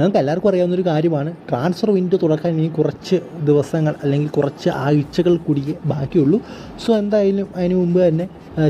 ഞങ്ങൾക്ക് എല്ലാവർക്കും അറിയാവുന്ന ഒരു കാര്യമാണ്. ട്രാൻസ്ഫർ വിൻഡോ തുറക്കാൻ ഇനി കുറച്ച് ദിവസങ്ങൾ അല്ലെങ്കിൽ കുറച്ച് ആഴ്ചകൾ കൂടി ബാക്കിയുള്ളൂ. സോ എന്തായാലും അതിന് മുമ്പ് തന്നെ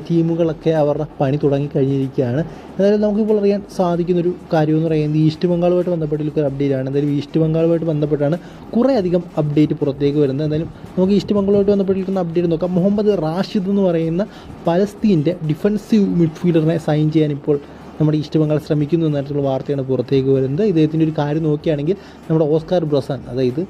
ടീമുകളൊക്കെ അവരുടെ പണി തുടങ്ങി കഴിഞ്ഞിരിക്കുകയാണ്. എന്തായാലും നമുക്കിപ്പോൾ അറിയാൻ സാധിക്കുന്നൊരു കാര്യം എന്ന് പറയുന്നത് ഈസ്റ്റ് ബംഗാളുമായിട്ട് ബന്ധപ്പെട്ടുള്ള ഒരു അപ്ഡേറ്റ് ആണ്. എന്തായാലും ഈസ്റ്റ് ബംഗാളുമായിട്ട് ബന്ധപ്പെട്ടാണ് കുറേ അധികം അപ്ഡേറ്റ് പുറത്തേക്ക് വരുന്നത്. എന്തായാലും നമുക്ക് ഈസ്റ്റ് ബംഗാളുമായിട്ട് ബന്ധപ്പെട്ടിരിക്കുന്ന അപ്ഡേറ്റ് നോക്കാം. മുഹമ്മദ് റാഷിദ് എന്ന് പറയുന്ന പലസ്തീന്റെ ഡിഫൻസീവ് മിഡ്ഫീൽഡറിനെ സൈൻ ചെയ്യാൻ ഇപ്പോൾ നമ്മുടെ ഈസ്റ്റ് ബംഗാൾ ശ്രമിക്കുന്നു എന്നായിട്ടുള്ള വാർത്തയാണ് പുറത്തേക്ക് വരുന്നത്. ഇദ്ദേഹത്തിന്റെ ഒരു കാര്യം നോക്കുകയാണെങ്കിൽ നമ്മുടെ ഓസ്കാർ ബ്രസൻ അതായത്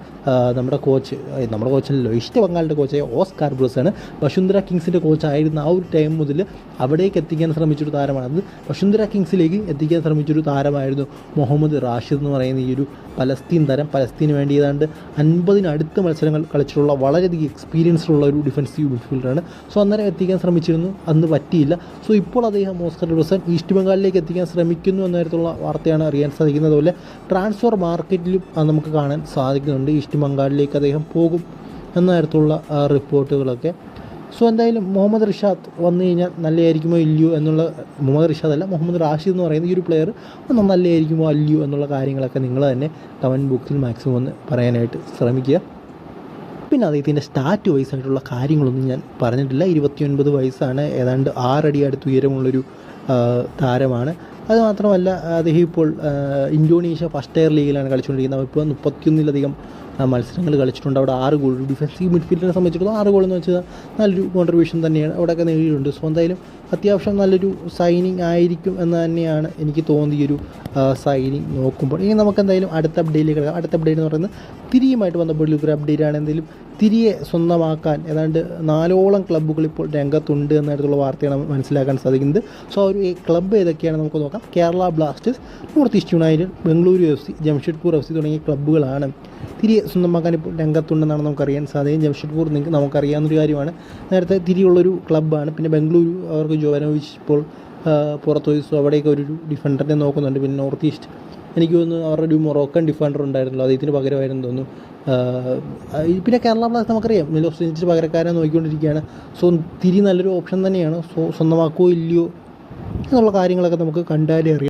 നമ്മുടെ കോച്ച് നമ്മുടെ കോച്ചല്ലോ ഈസ്റ്റ് ബംഗാളിന്റെ കോച്ചായ ഓസ്കാർ ബ്രസാണ്. വസുന്ധര കിങ്സിന്റെ കോച്ചായിരുന്ന ആ ഒരു ടൈം മുതൽ അവിടേക്ക് എത്തിക്കാൻ ശ്രമിച്ചൊരു താരമാണ്. അത് വസുന്ധര കിങ്സിലേക്ക് എത്തിക്കാൻ ശ്രമിച്ചൊരു താരമായിരുന്നു മുഹമ്മദ് റാഷിദ് എന്ന് പറയുന്ന ഈ ഒരു പലസ്തീൻ താരം. പലസ്തീന് വേണ്ടി ഏതാണ്ട് അൻപതിനടുത്ത് മത്സരങ്ങൾ കളിച്ചിട്ടുള്ള വളരെയധികം എക്സ്പീരിയൻസ് ഉള്ള ഒരു ഡിഫൻസീവ് മിഡ്ഫീൽഡറാണ് സോ അന്നേരം എത്തിക്കാൻ ശ്രമിച്ചിരുന്നു. അന്ന് പറ്റിയില്ല. സോ ഇപ്പോൾ അദ്ദേഹം ഓസ്കർ ബ്രസൻ ഈസ്റ്റ് ബംഗാളിലേക്ക് എത്തിക്കാൻ ശ്രമിക്കുന്നു എന്ന തരത്തിലുള്ള വാർത്തയാണ് അറിയാൻ സാധിക്കുന്നത്. അതുപോലെ ട്രാൻസ്ഫർ മാർക്കറ്റിലും നമുക്ക് കാണാൻ സാധിക്കുന്നുണ്ട്. ഈസ്റ്റ് ബംഗാളിലേക്ക് അദ്ദേഹം പോകും എന്ന തരത്തിലുള്ള റിപ്പോർട്ടുകളൊക്കെ. സോ എന്തായാലും മുഹമ്മദ് റിഷാദ് വന്നു കഴിഞ്ഞാൽ നല്ലതായിരിക്കുമോ ഇല്ലയോ എന്നുള്ള മുഹമ്മദ് റിഷാദ് അല്ല മുഹമ്മദ് റാഷിദ് എന്ന് പറയുന്ന ഈ ഒരു പ്ലെയർ ഒന്ന് നല്ലതായിരിക്കുമോ അല്ലയോ എന്നുള്ള കാര്യങ്ങളൊക്കെ നിങ്ങൾ തന്നെ കമന്റ് ബോക്സിൽ മാക്സിമം ഒന്ന് പറയാനായിട്ട് ശ്രമിക്കുക. പിന്നെ അദ്ദേഹത്തിന്റെ സ്റ്റാറ്റ് വൈസ് ആയിട്ടുള്ള കാര്യങ്ങളൊന്നും ഞാൻ പറഞ്ഞിട്ടില്ല. ഇരുപത്തിയൊൻപത് വയസ്സാണ്. ഏതാണ്ട് ആറടി അടുത്ത് ഉയരമുള്ളൊരു താരമാണ്. അതുമാത്രമല്ല അദ്ദേഹം ഇപ്പോൾ ഇന്തോനേഷ്യ ഫസ്റ്റ് എയർ ലീഗിലാണ് കളിച്ചുകൊണ്ടിരിക്കുന്നത്. ഇപ്പോൾ മുപ്പത്തിയൊന്നിലധികം മത്സരങ്ങൾ കളിച്ചിട്ടുണ്ട്. അവിടെ ആറ് ഗോൾ ഡിഫൻസീവ് മിഡ്ഫീൽഡിനെ സംബന്ധിച്ചിടത്തോളം ആറ് ഗോൾ എന്ന് വെച്ചാൽ നല്ലൊരു കോൺട്രിബ്യൂഷൻ തന്നെയാണ് അവിടെയൊക്കെ നേടിയിട്ടുണ്ട്. സോ എന്തായാലും അത്യാവശ്യം നല്ലൊരു സൈനിങ് ആയിരിക്കും എന്ന് തന്നെയാണ് എനിക്ക് തോന്നിയ ഒരു സൈനിങ് നോക്കുമ്പോൾ. ഇനി നമുക്ക് എന്തായാലും അടുത്ത അപ്ഡേറ്റിലേക്ക് കിടക്കാം. അടുത്ത അപ്ഡേറ്റ് എന്ന് പറയുന്നത് തിരിയുമായിട്ട് ബന്ധപ്പെട്ടുള്ള ഒരു അപ്ഡേറ്റ് ആണ്. എന്തെങ്കിലും തിരിയെ സ്വന്തമാക്കാൻ ഏതാണ്ട് നാലോളം ക്ലബ്ബുകൾ ഇപ്പോൾ രംഗത്തുണ്ട് എന്നിടത്തുള്ള വാർത്തയാണ് മനസ്സിലാക്കാൻ സാധിക്കുന്നത്. സോ ഒരു ക്ലബ്ബ് ഏതൊക്കെയാണ് നമുക്ക് നോക്കാം. Kerala blasters north east united Bengaluru F C Jamshedpur F C തുടങ്ങിയ ക്ലബ്ബുകളാണ് തിരിയെ സ്വന്തമാക്കാൻ ഇപ്പോൾ രംഗത്തുണ്ടെന്നാണ് നമുക്കറിയാൻ സാധിക്കും ജംഷഡ്പൂർ നിങ്ങൾക്ക് നമുക്കറിയാവുന്നൊരു കാര്യമാണ്. നേരത്തെ തിരിയുള്ളൊരു ക്ലബ്ബാണ് പിന്നെ ബംഗളൂരു അവർക്ക് ജോവനോവിച്ച് ഇപ്പോൾ പുറത്ത് പോയി. സോ അവിടെയൊക്കെ ഒരു ഡിഫൻഡറിനെ നോക്കുന്നുണ്ട്. പിന്നെ നോർത്ത് ഈസ്റ്റ് എനിക്ക് തോന്നുന്നു അവരുടെ ഒരു മൊറോക്കൻ ഡിഫൻഡർ ഉണ്ടായിരുന്നല്ലോ. അത് ഇതിന് പകരമായിരുന്നു തോന്നുന്നു. പിന്നെ കേരള ബ്ലാസ്റ്റ് നമുക്കറിയാം. മിലോസ് പകരക്കാരെ നോക്കിക്കൊണ്ടിരിക്കുകയാണ്. സോ തിരി നല്ലൊരു ഓപ്ഷൻ തന്നെയാണ്. സോ സ്വന്തമാക്കുമോ ഇല്ലയോ എന്നുള്ള കാര്യങ്ങളൊക്കെ നമുക്ക് കണ്ടാലേ അറിയാം.